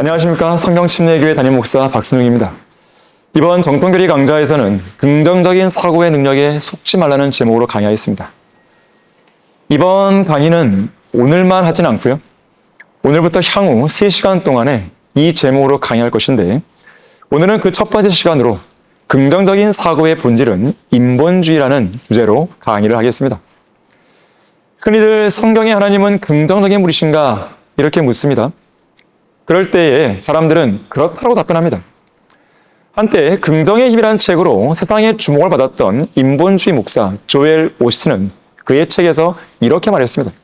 안녕하십니까 성경침례교회 담임 목사 박순웅입니다. 이번 정통교리 강좌에서는 긍정적인 사고의 능력에 속지 말라는 제목으로 강의하였습니다. 이번 강의는 오늘만 하진 않고요. 오늘부터 향후 3시간 동안에 이 제목으로 강의할 것인데 오늘은 그 첫 번째 시간으로 긍정적인 사고의 본질은 인본주의라는 주제로 강의를 하겠습니다. 흔히들 성경의 하나님은 긍정적인 분이신가 이렇게 묻습니다. 그럴 때에 사람들은 그렇다고 답변합니다. 한때 긍정의 힘이라는 책으로 세상의 주목을 받았던 인본주의 목사 조엘 오스틴은 그의 책에서 이렇게 말했습니다.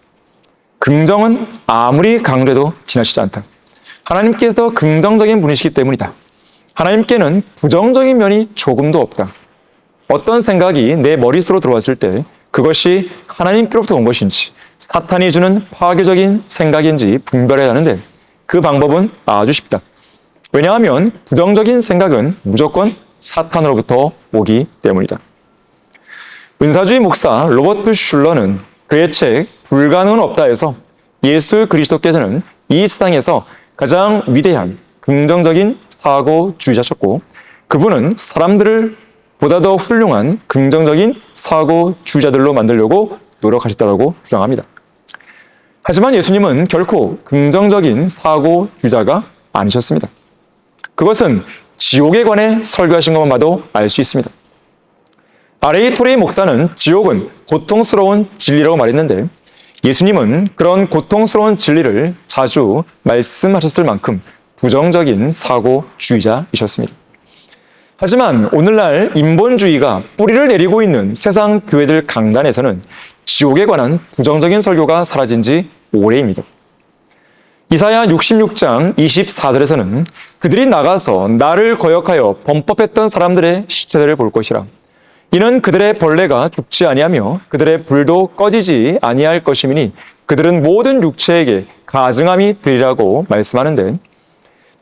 긍정은 아무리 강조해도 지나치지 않다. 하나님께서 긍정적인 분이시기 때문이다. 하나님께는 부정적인 면이 조금도 없다. 어떤 생각이 내 머릿속으로 들어왔을 때 그것이 하나님께로부터 온 것인지 사탄이 주는 파괴적인 생각인지 분별해야 하는데 그 방법은 아주 쉽다. 왜냐하면 부정적인 생각은 무조건 사탄으로부터 오기 때문이다. 은사주의 목사 로버트 슐러는 그의 책 불가능은 없다에서 예수 그리스도께서는 이 세상에서 가장 위대한 긍정적인 사고주의자셨고 그분은 사람들을 보다 더 훌륭한 긍정적인 사고주의자들로 만들려고 노력하셨다고 주장합니다. 하지만 예수님은 결코 긍정적인 사고주의자가 아니셨습니다. 그것은 지옥에 관해 설교하신 것만 봐도 알 수 있습니다. 아레이 토레이 목사는 지옥은 고통스러운 진리라고 말했는데 예수님은 그런 고통스러운 진리를 자주 말씀하셨을 만큼 부정적인 사고주의자이셨습니다. 하지만 오늘날 인본주의가 뿌리를 내리고 있는 세상 교회들 강단에서는 지옥에 관한 부정적인 설교가 사라진 지 오래입니다. 이사야 66장 24절에서는 그들이 나가서 나를 거역하여 범법했던 사람들의 시체들을 볼 것이라. 이는 그들의 벌레가 죽지 아니하며 그들의 불도 꺼지지 아니할 것이니 그들은 모든 육체에게 가증함이 되리라고 말씀하는데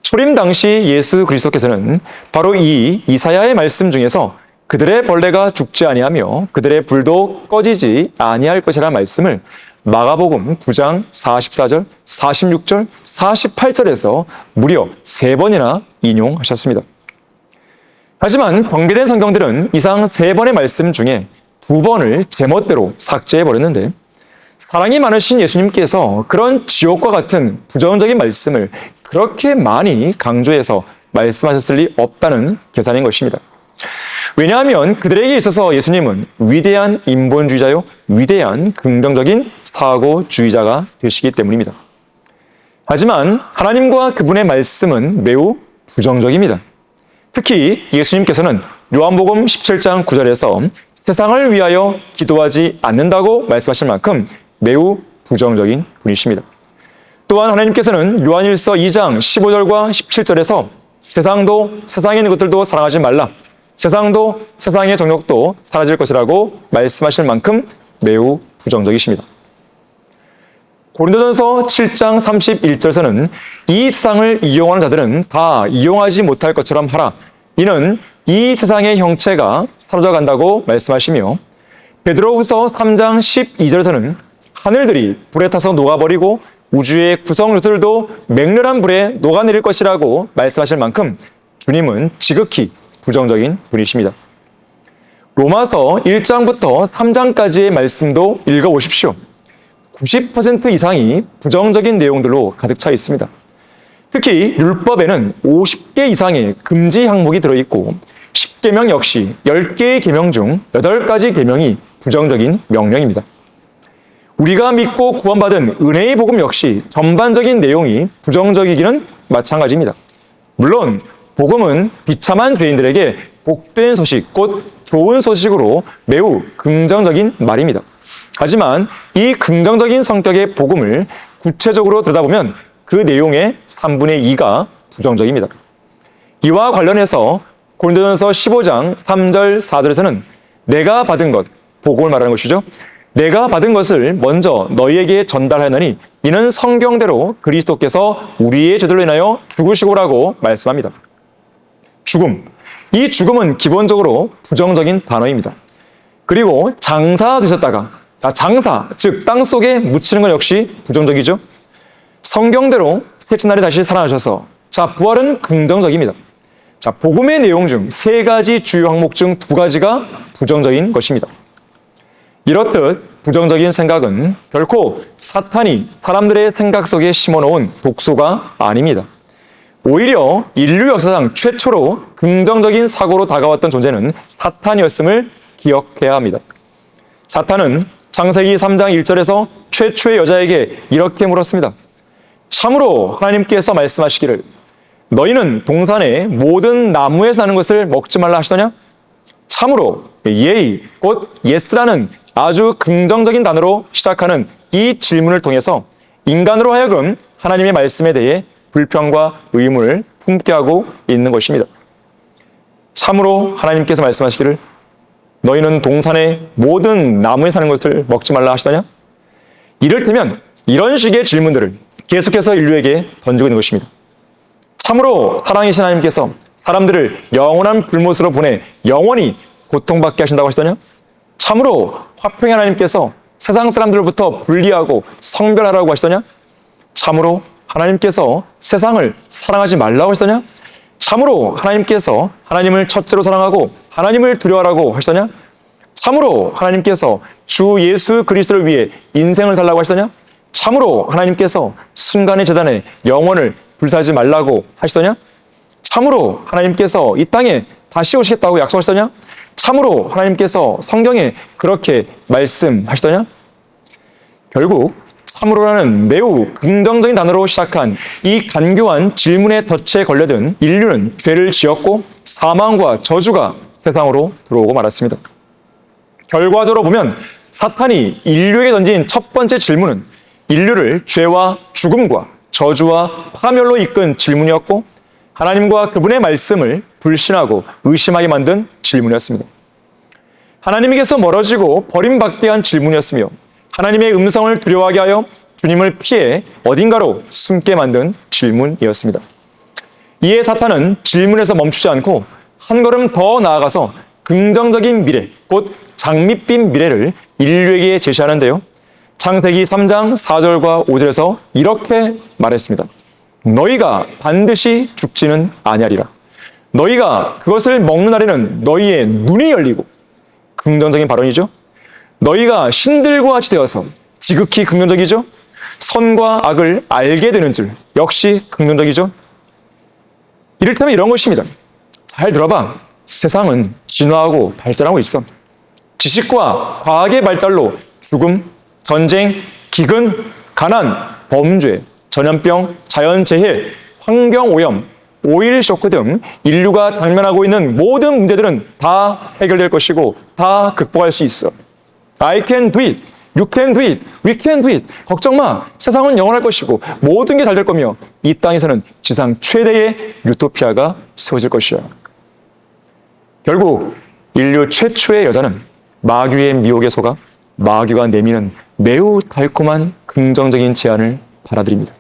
초림 당시 예수 그리스도께서는 바로 이 이사야의 말씀 중에서 그들의 벌레가 죽지 아니하며 그들의 불도 꺼지지 아니할 것이라 말씀을 마가복음 9장 44절, 46절, 48절에서 무려 세 번이나 인용하셨습니다. 하지만 번개된 성경들은 이상 세 번의 말씀 중에 두 번을 제멋대로 삭제해 버렸는데 사랑이 많으신 예수님께서 그런 지옥과 같은 부정적인 말씀을 그렇게 많이 강조해서 말씀하셨을 리 없다는 계산인 것입니다. 왜냐하면 그들에게 있어서 예수님은 위대한 인본주의자요, 위대한 긍정적인 사고주의자가 되시기 때문입니다. 하지만 하나님과 그분의 말씀은 매우 부정적입니다. 특히 예수님께서는 요한복음 17장 9절에서 세상을 위하여 기도하지 않는다고 말씀하실 만큼 매우 부정적인 분이십니다. 또한 하나님께서는 요한일서 2장 15절과 17절에서 세상도 세상에 있는 것들도 사랑하지 말라. 세상도 세상의 정욕도 사라질 것이라고 말씀하실 만큼 매우 부정적이십니다. 고린도전서 7장 31절에서는 이 세상을 이용하는 자들은 다 이용하지 못할 것처럼 하라. 이는 이 세상의 형체가 사라져 간다고 말씀하시며 베드로후서 3장 12절에서는 하늘들이 불에 타서 녹아버리고 우주의 구성들도 맹렬한 불에 녹아내릴 것이라고 말씀하실 만큼 주님은 지극히 부정적인 분이십니다. 로마서 1장부터 3장까지의 말씀도 읽어보십시오. 90% 이상이 부정적인 내용들로 가득 차 있습니다. 특히 율법에는 50개 이상의 금지 항목이 들어있고 10계명 역시 10개의 계명 중 8가지 계명이 부정적인 명령입니다. 우리가 믿고 구원받은 은혜의 복음 역시 전반적인 내용이 부정적이기는 마찬가지입니다. 물론 복음은 비참한 죄인들에게 복된 소식, 곧 좋은 소식으로 매우 긍정적인 말입니다. 하지만 이 긍정적인 성격의 복음을 구체적으로 들여다보면 그 내용의 3분의 2가 부정적입니다. 이와 관련해서 고린도전서 15장 3절 4절에서는 내가 받은 것, 복음을 말하는 것이죠. 내가 받은 것을 먼저 너희에게 전달하느니 이는 성경대로 그리스도께서 우리의 죄들로 인하여 죽으시고라고 말씀합니다. 죽음. 이 죽음은 기본적으로 부정적인 단어입니다. 그리고 장사 되셨다가 자, 장사, 즉 땅 속에 묻히는 것 역시 부정적이죠. 성경대로 셋째 날에 다시 살아나셔서 자, 부활은 긍정적입니다. 자, 복음의 내용 중 세 가지 주요 항목 중 두 가지가 부정적인 것입니다. 이렇듯 부정적인 생각은 결코 사탄이 사람들의 생각 속에 심어놓은 독소가 아닙니다. 오히려 인류 역사상 최초로 긍정적인 사고로 다가왔던 존재는 사탄이었음을 기억해야 합니다. 사탄은 창세기 3장 1절에서 최초의 여자에게 이렇게 물었습니다. 참으로 하나님께서 말씀하시기를 너희는 동산의 모든 나무에 사는 것을 먹지 말라 하시더냐? 참으로 예의, 곧 예스라는 아주 긍정적인 단어로 시작하는 이 질문을 통해서 인간으로 하여금 하나님의 말씀에 대해 불평과 의문을 품게 하고 있는 것입니다. 참으로 하나님께서 말씀하시기를 너희는 동산의 모든 나무에 사는 것을 먹지 말라 하시더냐? 이를테면 이런 식의 질문들을 계속해서 인류에게 던지고 있는 것입니다. 참으로 사랑이신 하나님께서 사람들을 영원한 불못으로 보내 영원히 고통받게 하신다고 하시더냐? 참으로 화평의 하나님께서 세상 사람들로부터 분리하고 성별하라고 하시더냐? 참으로 하나님께서 세상을 사랑하지 말라고 하시더냐? 참으로 하나님께서 하나님을 첫째로 사랑하고 하나님을 두려워하라고 하시더냐? 참으로 하나님께서 주 예수 그리스도를 위해 인생을 살라고 하시더냐? 참으로 하나님께서 순간의 재단에 영혼을 불사하지 말라고 하시더냐? 참으로 하나님께서 이 땅에 다시 오시겠다고 약속하시더냐? 참으로 하나님께서 성경에 그렇게 말씀하시더냐? 결국 참으로라는 매우 긍정적인 단어로 시작한 이 간교한 질문의 덫에 걸려든 인류는 죄를 지었고 사망과 저주가 세상으로 들어오고 말았습니다. 결과적으로 보면 사탄이 인류에게 던진 첫 번째 질문은 인류를 죄와 죽음과 저주와 파멸로 이끈 질문이었고 하나님과 그분의 말씀을 불신하고 의심하게 만든 질문이었습니다. 하나님에게서 멀어지고 버림받게 한 질문이었으며 하나님의 음성을 두려워하게 하여 주님을 피해 어딘가로 숨게 만든 질문이었습니다. 이에 사탄은 질문에서 멈추지 않고 한 걸음 더 나아가서 긍정적인 미래, 곧 장밋빛 미래를 인류에게 제시하는데요. 창세기 3장 4절과 5절에서 이렇게 말했습니다. 너희가 반드시 죽지는 아니하리라. 너희가 그것을 먹는 날에는 너희의 눈이 열리고 긍정적인 발언이죠. 너희가 신들과 같이 되어서 지극히 긍정적이죠. 선과 악을 알게 되는 줄 역시 긍정적이죠. 이를테면 이런 것입니다. 잘 들어봐. 세상은 진화하고 발전하고 있어. 지식과 과학의 발달로 죽음, 전쟁, 기근, 가난, 범죄, 전염병, 자연재해, 환경오염, 오일 쇼크 등 인류가 당면하고 있는 모든 문제들은 다 해결될 것이고 다 극복할 수 있어. I can do it. You can do it. We can do it. 걱정 마. 세상은 영원할 것이고 모든 게 잘 될 거며 이 땅에서는 지상 최대의 유토피아가 세워질 것이야. 결국 인류 최초의 여자는 마귀의 미혹에 속아 마귀가 내미는 매우 달콤한 긍정적인 제안을 받아들입니다.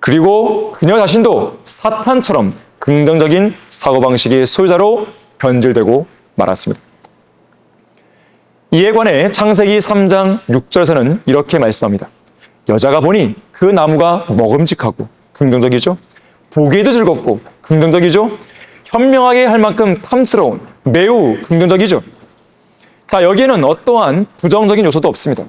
그리고 그녀 자신도 사탄처럼 긍정적인 사고방식의 소유자로 변질되고 말았습니다. 이에 관해 창세기 3장 6절에서는 이렇게 말씀합니다. 여자가 보니 그 나무가 먹음직하고 긍정적이죠. 보기에도 즐겁고 긍정적이죠. 현명하게 할 만큼 탐스러운 매우 긍정적이죠. 자, 여기에는 어떠한 부정적인 요소도 없습니다.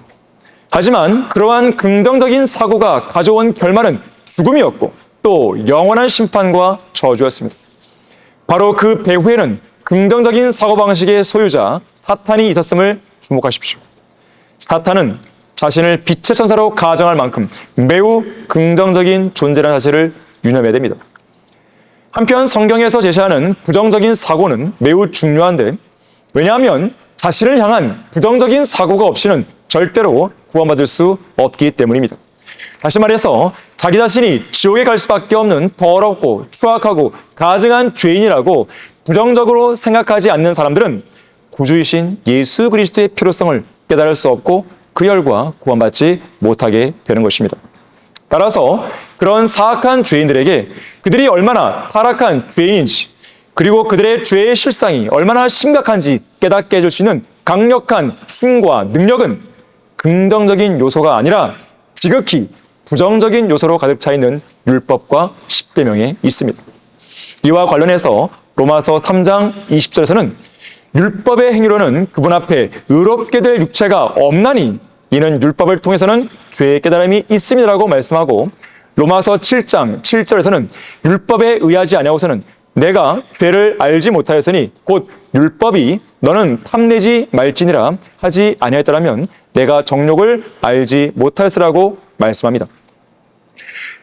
하지만 그러한 긍정적인 사고가 가져온 결말은 죽음이었고 또 영원한 심판과 저주였습니다. 바로 그 배후에는 긍정적인 사고방식의 소유자 사탄이 있었음을 주목하십시오. 사탄은 자신을 빛의 천사로 가정할 만큼 매우 긍정적인 존재라는 사실을 유념해야 됩니다. 한편 성경에서 제시하는 부정적인 사고는 매우 중요한데 왜냐하면 자신을 향한 부정적인 사고가 없이는 절대로 구원받을 수 없기 때문입니다. 다시 말해서 자기 자신이 지옥에 갈 수밖에 없는 더럽고 추악하고 가증한 죄인이라고 부정적으로 생각하지 않는 사람들은 구주이신 예수 그리스도의 필요성을 깨달을 수 없고 그 열과 구원받지 못하게 되는 것입니다. 따라서 그런 사악한 죄인들에게 그들이 얼마나 타락한 죄인인지 그리고 그들의 죄의 실상이 얼마나 심각한지 깨닫게 해줄 수 있는 강력한 힘과 능력은 긍정적인 요소가 아니라 지극히 부정적인 요소로 가득 차 있는 율법과 십계명에 있습니다. 이와 관련해서 로마서 3장 20절에서는 율법의 행위로는 그분 앞에 의롭게 될 육체가 없나니 이는 율법을 통해서는 죄의 깨달음이 있음이라고 말씀하고 로마서 7장 7절에서는 율법에 의하지 아니하고서는 내가 죄를 알지 못하였으니 곧 율법이 너는 탐내지 말지니라 하지 아니하였더라면 내가 정욕을 알지 못하였으라고 말씀합니다.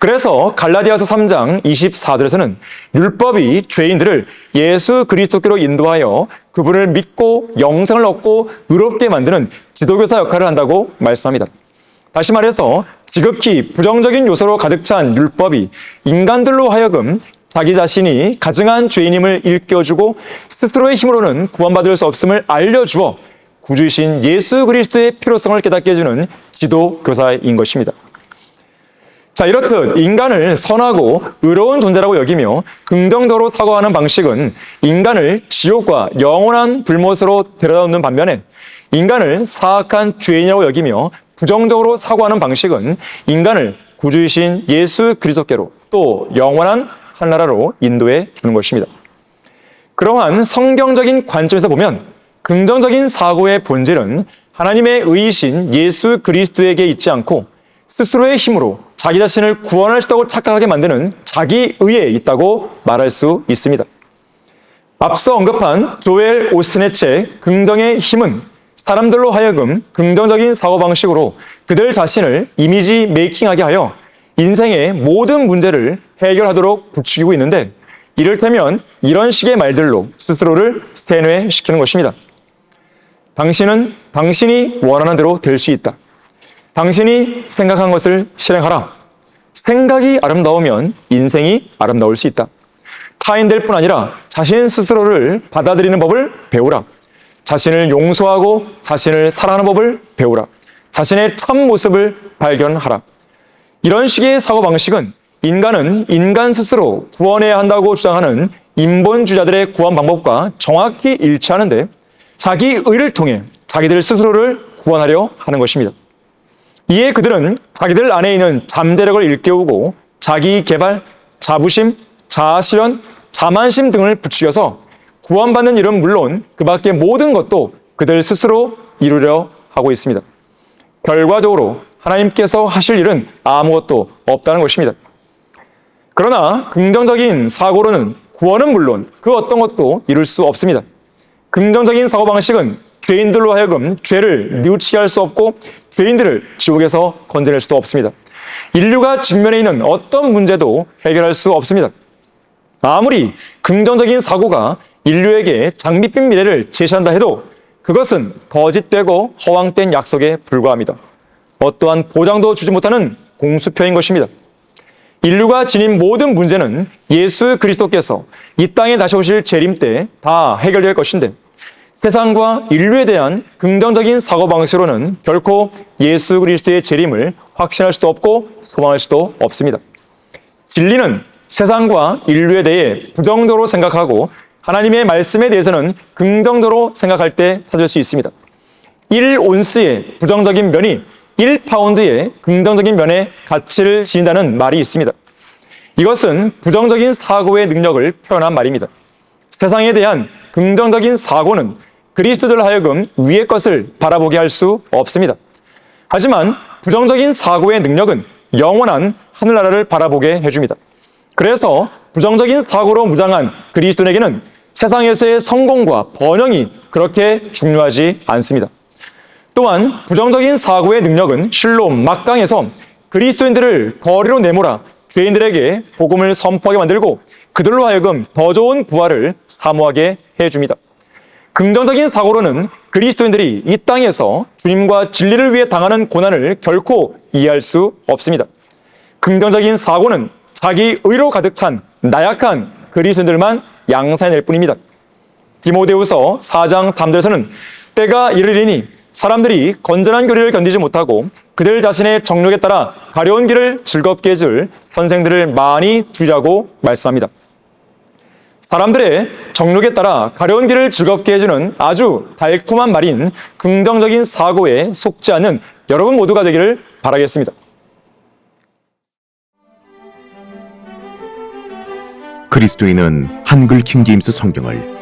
그래서 갈라디아서 3장 24절에서는 율법이 죄인들을 예수 그리스도께로 인도하여 그분을 믿고 영생을 얻고 의롭게 만드는 지도교사 역할을 한다고 말씀합니다. 다시 말해서 지극히 부정적인 요소로 가득 찬 율법이 인간들로 하여금 자기 자신이 가증한 죄인임을 일깨워주고 스스로의 힘으로는 구원받을 수 없음을 알려주어 구주이신 예수 그리스도의 필요성을 깨닫게 해주는 지도 교사인 것입니다. 자, 이렇듯 인간을 선하고 의로운 존재라고 여기며 긍정적으로 사고하는 방식은 인간을 지옥과 영원한 불못으로 데려다 놓는 반면에 인간을 사악한 죄인이라고 여기며 부정적으로 사고하는 방식은 인간을 구주이신 예수 그리스도께로 또 영원한 하나라로 인도해 주는 것입니다. 그러한 성경적인 관점에서 보면 긍정적인 사고의 본질은 하나님의 의이신 예수 그리스도에게 있지 않고 스스로의 힘으로 자기 자신을 구원할 수 있다고 착각하게 만드는 자기 의에 있다고 말할 수 있습니다. 앞서 언급한 조엘 오스틴의 책 긍정의 힘은 사람들로 하여금 긍정적인 사고방식으로 그들 자신을 이미지 메이킹하게 하여 인생의 모든 문제를 해결하도록 부추기고 있는데 이를테면 이런 식의 말들로 스스로를 세뇌시키는 것입니다. 당신은 당신이 원하는 대로 될 수 있다. 당신이 생각한 것을 실행하라. 생각이 아름다우면 인생이 아름다울 수 있다. 타인들 뿐 아니라 자신 스스로를 받아들이는 법을 배우라. 자신을 용서하고 자신을 사랑하는 법을 배우라. 자신의 참 모습을 발견하라. 이런 식의 사고방식은 인간은 인간 스스로 구원해야 한다고 주장하는 인본주의자들의 구원 방법과 정확히 일치하는데 자기 의를 통해 자기들 스스로를 구원하려 하는 것입니다. 이에 그들은 자기들 안에 있는 잠재력을 일깨우고 자기 개발, 자부심, 자아실현, 자만심 등을 부추겨서 구원받는 일은 물론 그 밖의 모든 것도 그들 스스로 이루려 하고 있습니다. 결과적으로 하나님께서 하실 일은 아무것도 없다는 것입니다. 그러나 긍정적인 사고로는 구원은 물론 그 어떤 것도 이룰 수 없습니다. 긍정적인 사고방식은 죄인들로 하여금 죄를 뉘우치게 할 수 없고 죄인들을 지옥에서 건져낼 수도 없습니다. 인류가 직면해 있는 어떤 문제도 해결할 수 없습니다. 아무리 긍정적인 사고가 인류에게 장밋빛 미래를 제시한다 해도 그것은 거짓되고 허황된 약속에 불과합니다. 어떠한 보장도 주지 못하는 공수표인 것입니다. 인류가 지닌 모든 문제는 예수 그리스도께서 이 땅에 다시 오실 재림 때 다 해결될 것인데 세상과 인류에 대한 긍정적인 사고방식으로는 결코 예수 그리스도의 재림을 확신할 수도 없고 소망할 수도 없습니다. 진리는 세상과 인류에 대해 부정적으로 생각하고 하나님의 말씀에 대해서는 긍정적으로 생각할 때 찾을 수 있습니다. 1온스의 부정적인 면이 1파운드의 긍정적인 면의 가치를 지닌다는 말이 있습니다. 이것은 부정적인 사고의 능력을 표현한 말입니다. 세상에 대한 긍정적인 사고는 그리스도들 하여금 위의 것을 바라보게 할 수 없습니다. 하지만 부정적인 사고의 능력은 영원한 하늘나라를 바라보게 해줍니다. 그래서 부정적인 사고로 무장한 그리스도에게는 세상에서의 성공과 번영이 그렇게 중요하지 않습니다. 또한 부정적인 사고의 능력은 실로 막강해서 그리스도인들을 거리로 내몰아 죄인들에게 복음을 선포하게 만들고 그들로 하여금 더 좋은 부활을 사모하게 해줍니다. 긍정적인 사고로는 그리스도인들이 이 땅에서 주님과 진리를 위해 당하는 고난을 결코 이해할 수 없습니다. 긍정적인 사고는 자기 의로 가득 찬 나약한 그리스도인들만 양산해낼 뿐입니다. 디모데후서 4장 3절에서는 때가 이르리니 사람들이 건전한 교리를 견디지 못하고 그들 자신의 정욕에 따라 가려운 길을 즐겁게 해줄 선생들을 많이 두리라고 말씀합니다. 사람들의 정욕에 따라 가려운 길을 즐겁게 해주는 아주 달콤한 말인 긍정적인 사고에 속지 않는 여러분 모두가 되기를 바라겠습니다. 그리스도인은 한글 킹제임스 성경을